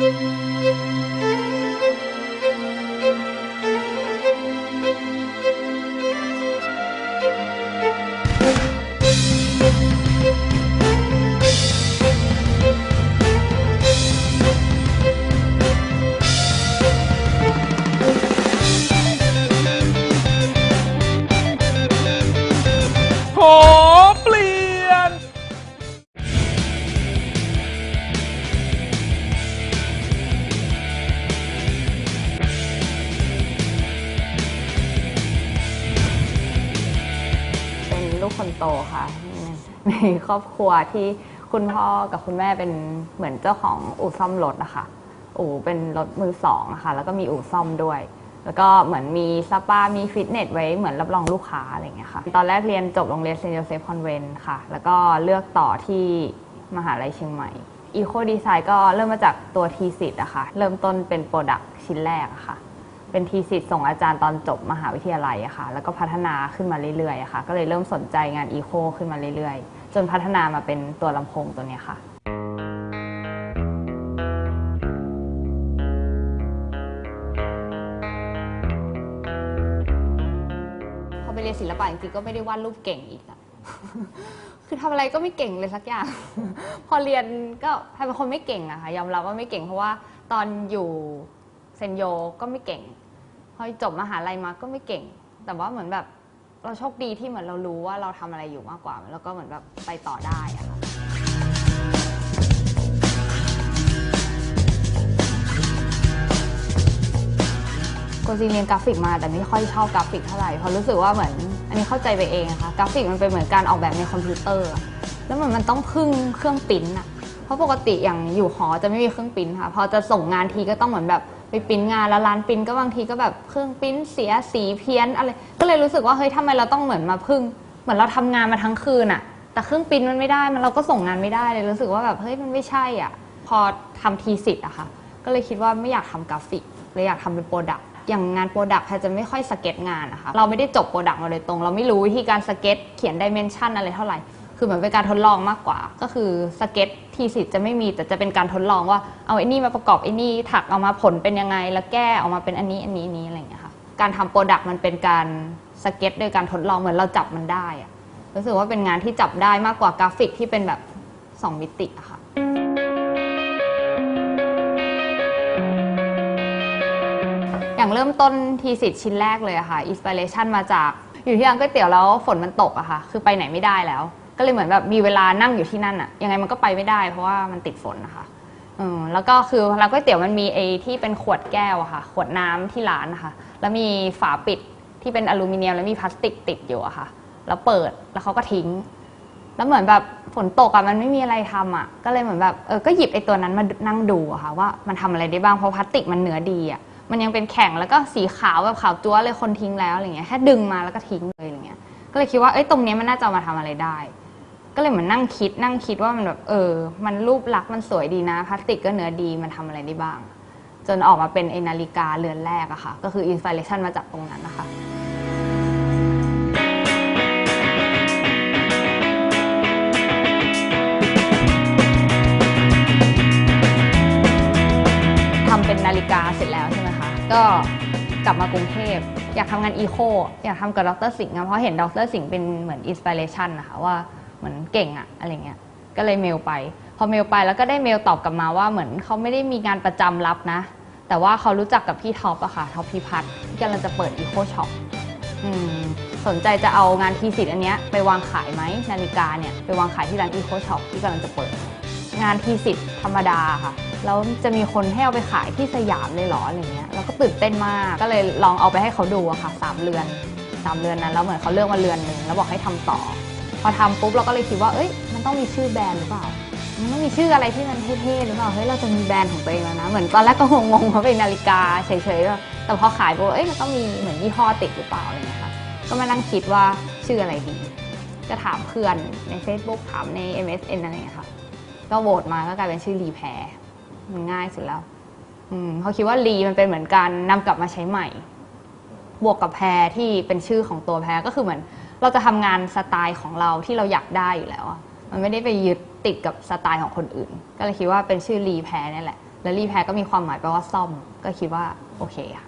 ข โตค่ะ ในครอบครัวที่คุณพ่อกับคุณแม่เป็นเหมือนเจ้าของอู่ซ่อมรถนะคะอู่เป็นรถมือสองอะค่ะแล้วก็มีอู่ซ่อมด้วย แล้วก็เหมือนมีสปา มีฟิตเนสไว้เหมือนรับรองลูกค้าอะไรอย่างเงี้ยค่ะ ตอนแรกเรียนจบโรงเรียนเซนต์โยเซฟคอนเวนต์ค่ะ แล้วก็เลือกต่อที่มหาลัยเชียงใหม่อีโคดีไซน์ก็เริ่มมาจากตัวทีสิทธ์อะค่ะ เริ่มต้นเป็นโปรดักชิ้นแรกอะค่ะ เป็นทีสิทธ์ส่งอาจารย์ตอนจบมหาวิทยาลัยอะค่ะ แล้วก็พัฒนาขึ้นมาเรื่อยๆอะค่ะ ก็เลยเริ่มสนใจงานอีโคขึ้นมาเรื่อยๆ จนพัฒนามาเป็นตัวลำโพงตัวเนี้ยค่ะ พอไปเรียนศิลปะจริงๆก็ไม่ได้วาดรูปเก่งอีกอะ คือทำอะไรก็ไม่เก่งเลยสักอย่าง พอเรียนก็เป็นคนไม่เก่งอะค่ะยอมรับว่าไม่เก่งเพราะว่าตอนอยู่ เซนโยก็ไม่เก่ง พอจบมหาลัยมาก็ไม่เก่ง แต่ว่าเหมือนแบบเราโชคดีที่เหมือนเรารู้ว่าเราทำอะไรอยู่มากกว่า แล้วก็เหมือนแบบไปต่อได้อะค่ะก็จริงเรียนกราฟิกมาแต่ไม่ค่อยชอบกราฟิกเท่าไหร่เพราะรู้สึกว่าเหมือน อันนี้เข้าใจไปเองนะคะกราฟิกมันเป็นเหมือนการออกแบบในคอมพิวเตอร์ แล้วมันมันต้องพึ่งเครื่องปิ้นอะเพราะปกติอย่างอยู่หอจะไม่มีเครื่องปิ้นค่ะ พอจะส่งงานทีก็ต้องเหมือนแบบ ไปปริ้นงานแล้วร้านปริ้นก็บางทีก็แบบเครื่องปริ้นเสียสีเพี้ยนอะไรก็เลยรู้สึกว่าเฮ้ยทำไมเราต้องเหมือนมาพึ่ง เหมือนเราทำงานมาทั้งคืนอะแต่เครื่องปริ้นมันไม่ได้มันเราก็ส่งงานไม่ได้เลยรู้สึกว่าแบบเฮ้ยมันไม่ใช่อะพอทำทีสิทธ์อะค่ะก็เลยคิดว่าไม่อยากทำกราฟิกเลยอยากทำเป็นโปรดักต์อย่างงานโปรดักต์แพจะไม่ค่อยสเก็ตงานนะคะ เราไม่ได้จบโปรดักต์มาโดยตรง เราไม่รู้วิธีการสเก็ต เขียนดิเมนชันอะไรเท่าไหร่ คือเหมือนเป็นการทดลองมากกว่า ก็คือสเก็ตทีสิทธ์จะไม่มี แต่จะเป็นการทดลองว่าเอาไอ้นี่มาประกอบไอ้นี่ถักเอามาผลเป็นยังไง แล้วแก้ออกมาเป็นอันนี้อันนี้อันนี้อะไรอย่างเงี้ยค่ะการทำโปรดักต์มันเป็นการสเก็ตโดยการทดลองเหมือนเราจับมันได้อะรู้สึกว่าเป็นงานที่จับได้มากกว่ากราฟิกที่เป็นแบบสองมิติอะค่ะอย่างเริ่มต้นทีสิทธ์ชิ้นแรกเลยอะค่ะอินสปิเรชันมาจากอยู่ที่ร้านก๋วยเตี๋ยวแล้วฝนมันตกอะค่ะ คือไปไหนไม่ได้แล้ว ก็เลยเหมือนแบบมีเวลานั่งอยู่ที่นั่นอะยังไงมันก็ไปไม่ได้ เพราะว่ามันติดฝนนะคะอืมแล้วก็คือร้านก๋วยเตี๋ยวมันมีไอ้ที่เป็นขวดแก้วอะค่ะ ขวดน้ำที่ร้านนะคะแล้วมีฝาปิดที่เป็นอลูมิเนียมแล้วมีพลาสติกติดอยู่อะค่ะ แล้วเปิดแล้วเขาก็ทิ้ง แล้วเหมือนแบบฝนตกอะมันไม่มีอะไรทำอะก็เลยเหมือนแบบเออก็หยิบไอ้ตัวนั้นมานั่งดูอะค่ะ ว่ามันทำอะไรได้บ้างเพราะพลาสติกมันเหนือดีอะมันยังเป็นแข็งแล้วก็สีขาวแบบขาวจั๊วเลยคนทิ้งแล้วอะไรเงี้ยแค่ดึงมาแล้วก็ทิ้งเลยอะไรเงี้ยก็เลยคิดว่าเอ้ยตรงเนี้ยมันน่าจะเอามาทำอะไรได้ ก็เลยเหมือนนั่งคิดนั่งคิดว่ามันแบบเออ มันรูปลักษณ์มันสวยดีนะ พลาสติกก็เนื้อดีมันทำอะไรได้บ้าง จนออกมาเป็นไอนาฬิกาเรือนแรกอะค่ะ ก็คืออินสปิเรชันมาจากตรงนั้นนะคะทำเป็นนาฬิกาเสร็จแล้วใช่ไหมคะ ก็กลับมากรุงเทพ อยากทำงานอีโค อยากทำกับดรสิงห์เพราะเห็นดรสิงห์เป็นเหมือนอินสปิเรชันนะคะว่า เหมือนเก่งอะอะไรเงี้ยก็เลยเมลไป พอเมลไปแล้วก็ได้เมลตอบกลับมาว่าเหมือนเขาไม่ได้มีงานประจำรับนะ แต่ว่าเขารู้จักกับพี่ท็อปอะค่ะท็อปพิพัฒน์ที่กำลังจะเปิดอีโคช็อปอืมสนใจจะเอางานทีสิทธิ์อันเนี้ยไปวางขายไหมนาฬิกาเนี่ยไปวางขายที่ร้านอีโคช็อปที่กำลังจะเปิด งานทีสิทธิ์ธรรมดาค่ะแล้วจะมีคนให้เอาไปขายที่สยามเลยหรออะไรเงี้ยเราก็ตื่นเต้นมากก็เลยลองเอาไปให้เขาดูอะค่ะสามเรือนสามเรือนนั้นแล้วเหมือนเขาเลือกมาเรือนหนึ่งแล้วบอกให้ทำต่อ พอทำปุ๊บเราก็เลยคิดว่า เอ้ย มันต้องมีชื่อแบรนด์หรือเปล่า มันต้องมีชื่ออะไรที่มันเท่ๆหรือเปล่า เฮ้ย เราจะมีแบรนด์ของตัวเองแล้วนะ เหมือนตอนแรกก็งงๆเพราะเป็นนาฬิกาเฉยๆ แต่พอขายปุ๊บเอ้ยมันต้องมีเหมือนยี่ห้อติดหรือเปล่าอะไรเงี้ยค่ะ ก็มานั่งคิดว่าชื่ออะไรดี ก็ถามเพื่อนใน Facebook ถามใน MSN อะไรเงี้ยค่ะ ก็โหวตมาก็กลายเป็นชื่อรีแพรมันง่ายสุดแล้วอืมเขาคิดว่ารีมันเป็นเหมือนการนำกลับมาใช้ใหม่ บวกกับแพรที่เป็นชื่อของตัวแพรก็คือเหมือน เราจะทำงานสไตล์ของเราที่เราอยากได้อยู่แล้วอะมันไม่ได้ไปยึดติดกับสไตล์ของคนอื่น ก็เลยคิดว่าเป็นชื่อรีแพรนี่แหละ แล้วรีแพรก็มีความหมายแปลว่าซ่อม ก็คิดว่าโอเคค่ะ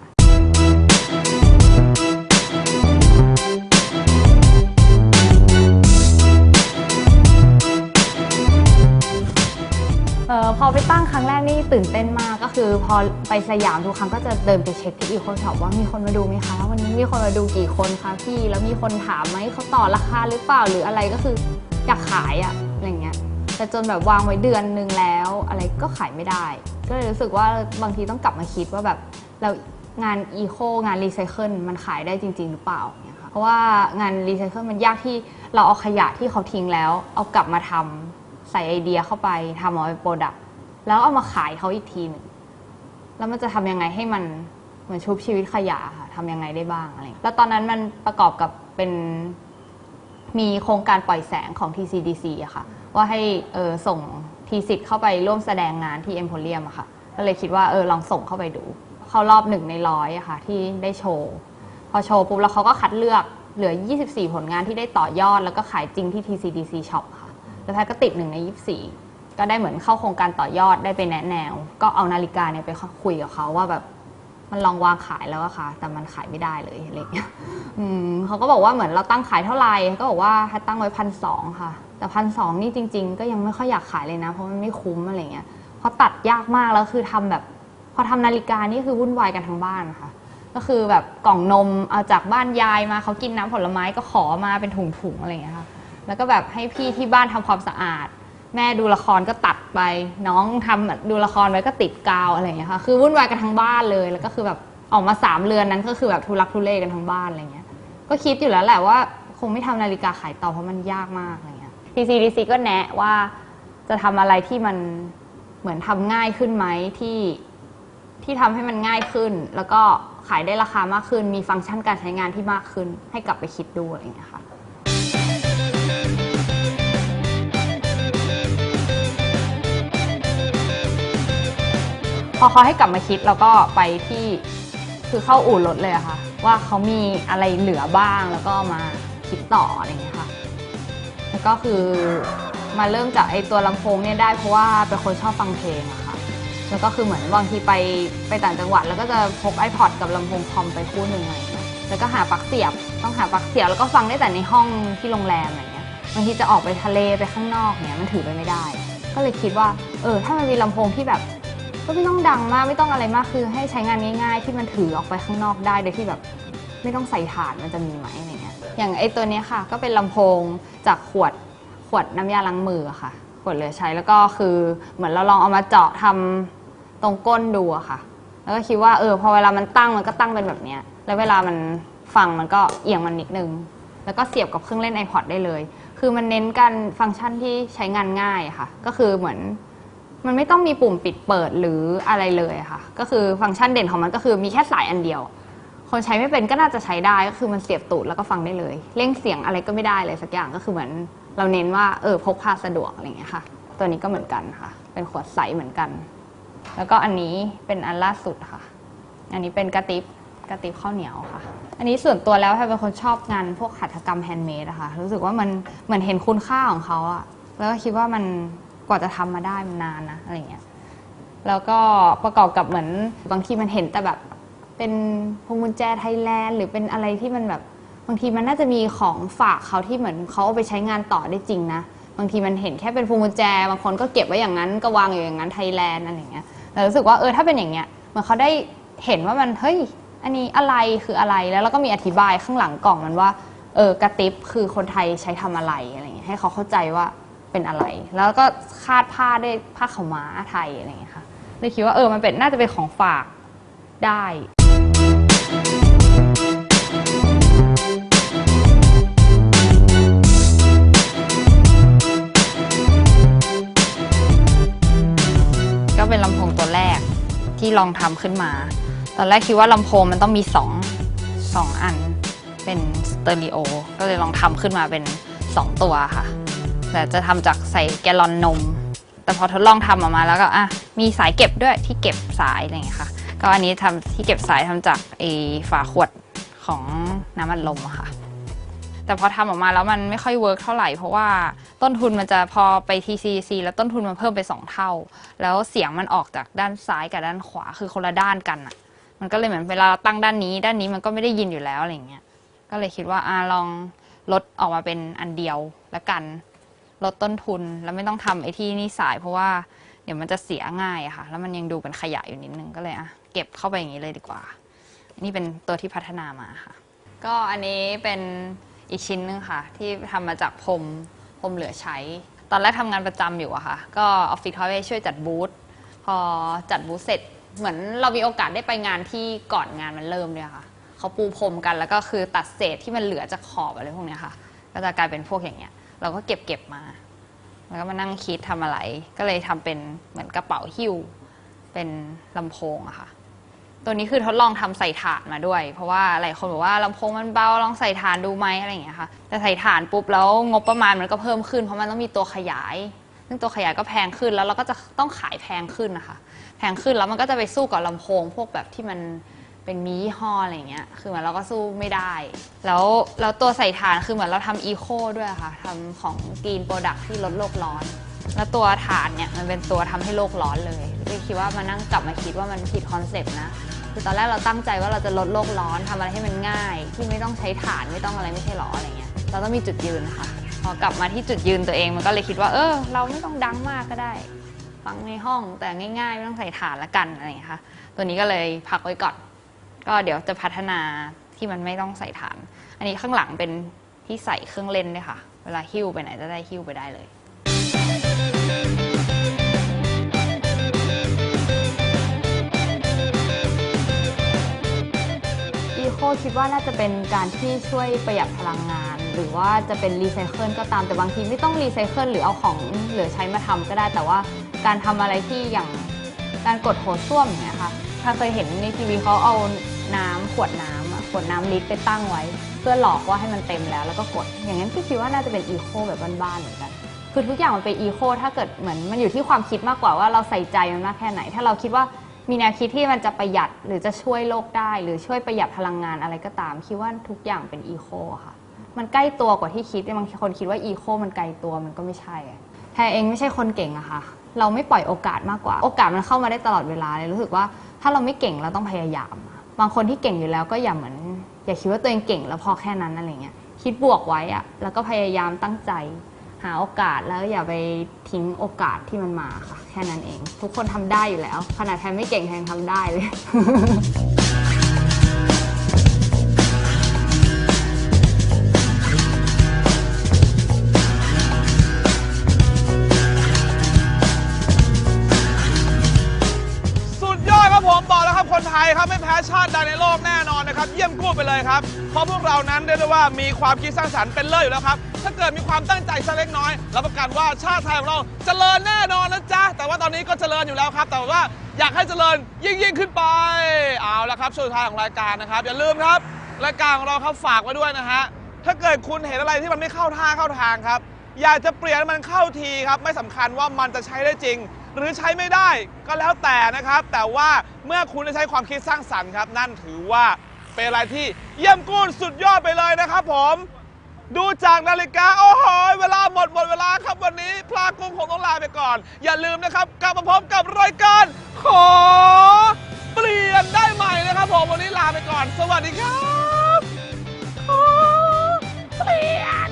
ออพอไปตั้งครั้งแรกนี่ตื่นเต้นมากก็คือ พอไปสยามทุกครั้งก็จะเดินไปเช็คที่อีโคช็อปว่ามีคนมาดูไหมคะ วันนี้มีคนมาดูกี่คนคะพี่ แล้วมีคนถามไหมเขาต่อราคาหรือเปล่าหรืออะไรก็คืออยากขายอะอะไรเงี้ยแต่จนแบบวางไว้เดือนนึงแล้ว อะไรก็ขายไม่ได้ ก็เลยรู้สึกว่าบางทีต้องกลับมาคิดว่าแบบเรางานอีโคงานรีไซเคิลมันขายได้จริง ๆ หรือเปล่าเนี่ยค่ะเพราะว่างานรีไซเคิลมันยากที่เราเอาขยะที่เขาทิ้งแล้ว เอากลับมาทำใส่ไอเดียเข้าไปทำออกเป็นโปรดักต์ แล้วเอามาขายเขาอีกทีหนึ่งแล้วมันจะทำยังไงให้มันเหมือนชุบชีวิตขยะค่ะทำยังไงได้บ้างอะไรแล้วตอนนั้นมันประกอบกับเป็นมีโครงการปล่อยแสงของ TCDC อะค่ะ ว่าให้เออส่งทีสิทธิ์เข้าไปร่วมแสดงงานที่เอ็มโพเรียมอะค่ะ ก็เลยคิดว่าเออลองส่งเข้าไปดู เข้ารอบหนึ่งในร้อยอะค่ะ ที่ได้โชว์ พอโชว์ปุ๊บแล้วเขาก็คัดเลือกเหลือ 24 ผลงานที่ได้ต่อยอด แล้วก็ขายจริงที่ TCDC Shop ค่ะ แล้วแพทก็ติดหนึ่งใน 24 ก็ได้เหมือนเข้าโครงการต่อยอดได้ไปแนะแนว ก็เอานาฬิกาเนี่ยไปคุยกับเขาว่าแบบมันลองวางขายแล้วอะค่ะ แต่มันขายไม่ได้เลยอะไรอย่างเงี้ยเขาก็บอกว่าเหมือนเราตั้งขายเท่าไหร่ก็บอกว่าแพทย์ตั้งไว้พันสองค่ะ แต่พันสองนี่จริง ๆ ก็ยังไม่ค่อยอยากขายเลยนะ เพราะมันไม่คุ้มอะไรเงี้ยเพราะตัดยากมากแล้วคือทำแบบ พอทำนาฬิกานี่คือวุ่นวายกันทั้งบ้านค่ะ ก็คือแบบกล่องนมเอาจากบ้านยายมาเขากินน้ำผลไม้ก็ขอมาเป็นถุงๆอะไรอย่างเงี้ยค่ะ แล้วก็แบบให้พี่ที่บ้านทำความสะอาด แม่ดูละครก็ตัดไป น้องทำดูละครไว้ก็ติดกาวอะไรอย่างเงี้ยค่ะคือวุ่นวายกันทั้งบ้านเลยแล้วก็คือแบบออกมาสามเรือนนั้นก็คือแบบทุลักทุเลกันทั้งบ้านอะไรเงี้ยก็คิดอยู่แล้วแหละว่าคงไม่ทำนาฬิกาขายต่อเพราะมันยากมากอะไรเงี้ย TCDC ก็แนะว่าจะทำอะไรที่มันเหมือนทำง่ายขึ้นไหมที่ที่ทำให้มันง่ายขึ้น แล้วก็ขายได้ราคามากขึ้น มีฟังก์ชันการใช้งานที่มากขึ้น ให้กลับไปคิดดูอะไรเงี้ยค่ะ พอเขาให้กลับมาคิดแล้วก็ไปที่คือเข้าอู่รถเลยอะค่ะ ว่าเขามีอะไรเหลือบ้างแล้วก็มาคิดต่ออะไรอย่างเงี้ยค่ะแล้วก็คือมาเริ่มจากไอ้ตัวลำโพงเนี่ยได้เพราะว่าเป็นคนชอบฟังเพลงอะค่ะแล้วก็คือเหมือนบางทีไปไปต่างจังหวัด แล้วก็จะพก iPod กับลำโพงคอมไปคู่หนึ่งอะไรอย่างเงี้ยแล้วก็หาปลั๊กเสียบต้องหาปลั๊กเสียบแล้วก็ฟังได้แต่ในห้องที่โรงแรมอะไรเงี้ยบางทีจะออกไปทะเลไปข้างนอกเนี่ยมันถือไปไม่ได้ ก็เลยคิดว่า เออ ถ้ามันมีลำโพงที่แบบ ก็ไม่ต้องดังมากไม่ต้องอะไรมากคือให้ใช้งานง่าย ๆ ที่มันถือออกไปข้างนอกได้โดยที่แบบไม่ต้องใส่ถ่านมันจะมีไหมอะไรเงี้ยอย่างไอตัวเนี้ยค่ะ ก็เป็นลำโพงจากขวดขวดน้ำยาล้างมือค่ะ ขวดเหลือใช้แล้วก็คือเหมือนเราลองเอามาเจาะทำตรงก้นดูอะค่ะ แล้วก็คิดว่าเออพอเวลามันตั้งมันก็ตั้งเป็นแบบเนี้ยแล้วเวลามันฟังมันก็เอียงมันนิดนึง แล้วก็เสียบกับเครื่องเล่น iPod ได้เลย คือมันเน้นการฟังก์ชันที่ใช้งานง่ายค่ะ ก็คือเหมือน มันไม่ต้องมีปุ่มปิดเปิดหรืออะไรเลยค่ะ ก็คือฟังก์ชันเด่นของมันก็คือมีแค่สายอันเดียว คนใช้ไม่เป็นก็น่าจะใช้ได้ก็คือมันเสียบตูดแล้วก็ฟังได้เลยเร่งเสียงอะไรก็ไม่ได้เลยสักอย่างก็คือเหมือนเราเน้นว่าเออพกพาสะดวกอะไรอย่างเงี้ยค่ะ ตัวนี้ก็เหมือนกันค่ะ เป็นขวดใสเหมือนกัน แล้วก็อันนี้เป็นอันล่าสุดค่ะ อันนี้เป็นกระติบกระติบข้าวเหนียวค่ะ อันนี้ส่วนตัวแล้วแพรเป็นคนชอบงานพวกหัตถกรรมแฮนด์เมดอะค่ะรู้สึกว่ามันเหมือนเห็นคุณค่าของเขาอะแล้วก็คิดว่ามัน ว่าจะทำมาได้มันนานนะอะไรเงี้ยแล้วก็ประกอบกับเหมือนบางทีมันเห็นแต่แบบเป็นพวงกุญแจไทยแลนด์หรือเป็นอะไรที่มันแบบบางทีมันน่าจะมีของฝากเขาที่เหมือนเขาเอาไปใช้งานต่อได้จริงนะบางทีมันเห็นแค่เป็นพวงกุญแจบางคนก็เก็บไว้อย่างนั้นก็วางอยู่อย่างนั้นไทยแลนด์อะไรอย่างเงี้ยแต่รู้สึกว่าเออถ้าเป็นอย่างเงี้ยเหมือนเขาได้เห็นว่ามันเฮ้ยอันนี้อะไรคืออะไรแล้วเราก็มีอธิบายข้างหลังกล่องมันว่าเออกระติบคือคนไทยใช้ทำอะไรอะไรเงี้ยให้เขาเข้าใจว่า เป็นอะไร แล้วก็คาดผ้าด้วยผ้าขาวม้าไทยอะไรอย่างเงี้ยค่ะเลยคิดว่าเออมันเป็นน่าจะเป็นของฝากได้ก็เป็นลำโพงตัวแรกที่ลองทำขึ้นมา ตอนแรกคิดว่าลำโพงมันต้องมีสองสองอันเป็นสเตอริโอ ก็เลยลองทำขึ้นมาเป็น 2 ตัวค่ะ แต่จะทำจากใส่แกลลอนนม แต่พอทดลองทำออกมาแล้วก็อะมีสายเก็บด้วยที่เก็บสายอะไรอย่างเงี้ยค่ะ ก็อันนี้ทำที่เก็บสายทำจากไอ้ฝาขวดของน้ำมันลมค่ะแต่แต่พอทำออกมาแล้วมันไม่ค่อยเวิร์กเท่าไหร่ เพราะว่าต้นทุนมันจะพอไป TCC แล้วต้นทุนมันเพิ่มไป 2 เท่า แล้วเสียงมันออกจากด้านซ้ายกับด้านขวาคือคนละด้านกันอะมันก็เลยเหมือนเวลาเราตั้งด้านนี้ ด้านนี้มันก็ไม่ได้ยินอยู่แล้วอะไรเงี้ย ก็เลยคิดว่าอ่าลองลดออกมาเป็นอันเดียวละกัน ลดต้นทุนแล้วไม่ต้องทำไอ้ที่นี่สาย เพราะว่าเดี๋ยวมันจะเสียง่ายอะค่ะ แล้วมันยังดูเป็นขยะอยู่นิดนึงก็เลยอะเก็บเข้าไปอย่างนี้เลยดีกว่า นี่เป็นตัวที่พัฒนามาค่ะ ก็อันนี้เป็นอีกชิ้นนึงค่ะ ที่ทำมาจากพรมพรมเหลือใช้ ตอนแรกทำงานประจำอยู่อะค่ะ ก็ออฟฟิศเขาไปช่วยจัดบูธพอจัดบูธเสร็จเหมือนเรามีโอกาสได้ไปงานที่ก่อนงานมันเริ่มด้วยค่ะเขาปูพรมกันแล้วก็คือตัดเศษที่มันเหลือจากขอบอะไรพวกนี้ค่ะ ก็จะกลายเป็นพวกอย่างเงี้ย เราก็เก็บเก็บมา แล้วก็มานั่งคิดทำอะไร ก็เลยทำเป็นเหมือนกระเป๋าหิ้ว เป็นลำโพงอะค่ะ ตัวนี้คือทดลองทำใส่ถ่านมาด้วย เพราะว่าหลายคนบอกว่าลำโพงมันเบาลองใส่ถ่านดูไหมอะไรอย่างเงี้ยค่ะ แต่ใส่ถ่านปุ๊บแล้วงบประมาณมันก็เพิ่มขึ้นเพราะมันต้องมีตัวขยาย ซึ่งตัวขยายก็แพงขึ้นแล้วเราก็จะต้องขายแพงขึ้นนะคะ แพงขึ้นแล้วมันก็จะไปสู้กับลำโพงพวกแบบที่มัน เป็นมียี่ห้ออะไรอย่างเงี้ย คือเหมือนเราก็สู้ไม่ได้ แล้วแล้วตัวใส่ถ่านคือเหมือนเราทำอีโคด้วยค่ะทำของกรีนโปรดักที่ลดโลกร้อน แล้วตัวถ่านเนี่ยมันเป็นตัวทำให้โลกร้อนเลยเลยคิดว่ามานั่งกลับมาคิดว่ามันผิดคอนเซปต์นะ คือตอนแรกเราตั้งใจว่าเราจะลดโลกร้อนทำอะไรให้มันง่าย ที่ไม่ต้องใช้ถ่านไม่ต้องอะไรไม่ใช่หรออะไรเงี้ย เราต้องมีจุดยืนค่ะพอกลับมาที่จุดยืนตัวเองมันก็เลยคิดว่า เออ เราไม่ต้องดังมากก็ได้ฟังในห้องแต่ง่ายๆไม่ต้องใส่ถ่านละกันอะไรอย่างเงี้ยค่ะ ตัวนี้ก็เลยพักไว้ก่อน ก็เดี๋ยวจะพัฒนาที่มันไม่ต้องใส่ถ่าน อันนี้ข้างหลังเป็นที่ใส่เครื่องเล่นด้วยค่ะ เวลาหิ้วไปไหนจะได้หิ้วไปได้เลย อีโคคิดว่าน่าจะเป็นการที่ช่วยประหยัดพลังงาน หรือว่าจะเป็นรีไซเคิลก็ตามแต่บางทีไม่ต้องรีไซเคิลหรือเอาของเหลือใช้มาทำก็ได้แต่ว่าการทำอะไรที่อย่างการกดโถส้วมอย่างเงี้ยค่ะ ถ้าเคยเห็นในทีวีเขาเอาน้ำขวดน้ำอะขวดน้ำลิตรไปตั้งไว้ เพื่อหลอกว่าให้มันเต็มแล้วแล้วก็กด อย่างนั้นพี่คิดว่าน่าจะเป็นอีโคแบบบ้านๆเหมือนกัน คือทุกอย่างมันเป็นอีโคถ้าเกิดเหมือนมันอยู่ที่ความคิดมากกว่าว่าเราใส่ใจมันมากแค่ไหน ถ้าเราคิดว่ามีแนวคิดที่มันจะประหยัดหรือจะช่วยโลกได้ หรือช่วยประหยัดพลังงานอะไรก็ตาม คิดว่าทุกอย่างเป็นอีโคค่ะ มันใกล้ตัวกว่าที่คิดบางคนคิดว่าอีโคมันไกลตัวมันก็ไม่ใช่อะแพรเองไม่ใช่คนเก่งอะค่ะ เราไม่ปล่อยโอกาสมากกว่า โอกาสมันเข้ามาได้ตลอดเวลาเลยรู้สึกว่า ถ้าเราไม่เก่งเราต้องพยายาม บางคนที่เก่งอยู่แล้วก็อย่าเหมือน อย่าคิดว่าตัวเองเก่งแล้วพอแค่นั้นอะไรเงี้ยคิดบวกไว้อะแล้วก็พยายามตั้งใจ หาโอกาสแล้วอย่าไปทิ้งโอกาสที่มันมาค่ะ แค่นั้นเอง ทุกคนทำได้อยู่แล้ว ขนาดแทนไม่เก่งแทนทำได้เลย ครับไทยครับไม่แพ้ชาติใดในโลกแน่นอนนะครับเยี่ยมกู้ไปเลยครับ เพราะพวกเรานั้นเรียกได้ว่ามีความคิดสร้างสรรค์เป็นเลิศอยู่แล้วครับ ถ้าเกิดมีความตั้งใจสักเล็กน้อยรับประกันว่าชาติไทยของเราเจริญแน่นอนนะจ๊ะแต่ว่าตอนนี้ก็เจริญอยู่แล้วครับ แต่ว่าอยากให้เจริญยิ่งยิ่งขึ้นไปเอาละครับช่วงสุดท้ายของรายการนะครับอย่าลืมครับรายการของเราครับฝากไว้ด้วยนะฮะถ้าเกิดคุณเห็นอะไรที่มันไม่เข้าท่าเข้าทางครับ อยากจะเปลี่ยนมันเข้าทีครับ ไม่สำคัญว่ามันจะใช้ได้จริง หรือใช้ไม่ได้ก็แล้วแต่นะครับ แต่ว่าเมื่อคุณได้ใช้ความคิดสร้างสรรค์ครับ นั่นถือว่าเป็นอะไรที่เยี่ยมกู้สุดยอดไปเลยนะครับผมดูจากนาฬิกา โอ้โห เวลาหมดหมดเวลาครับวันนี้ พลากุ้งผมต้องลาไปก่อน อย่าลืมนะครับ กลับมาพบกับรายการ ขอ เปลี่ยนได้ใหม่นะครับผม วันนี้ลาไปก่อน สวัสดีครับ ขอ เปลี่ยน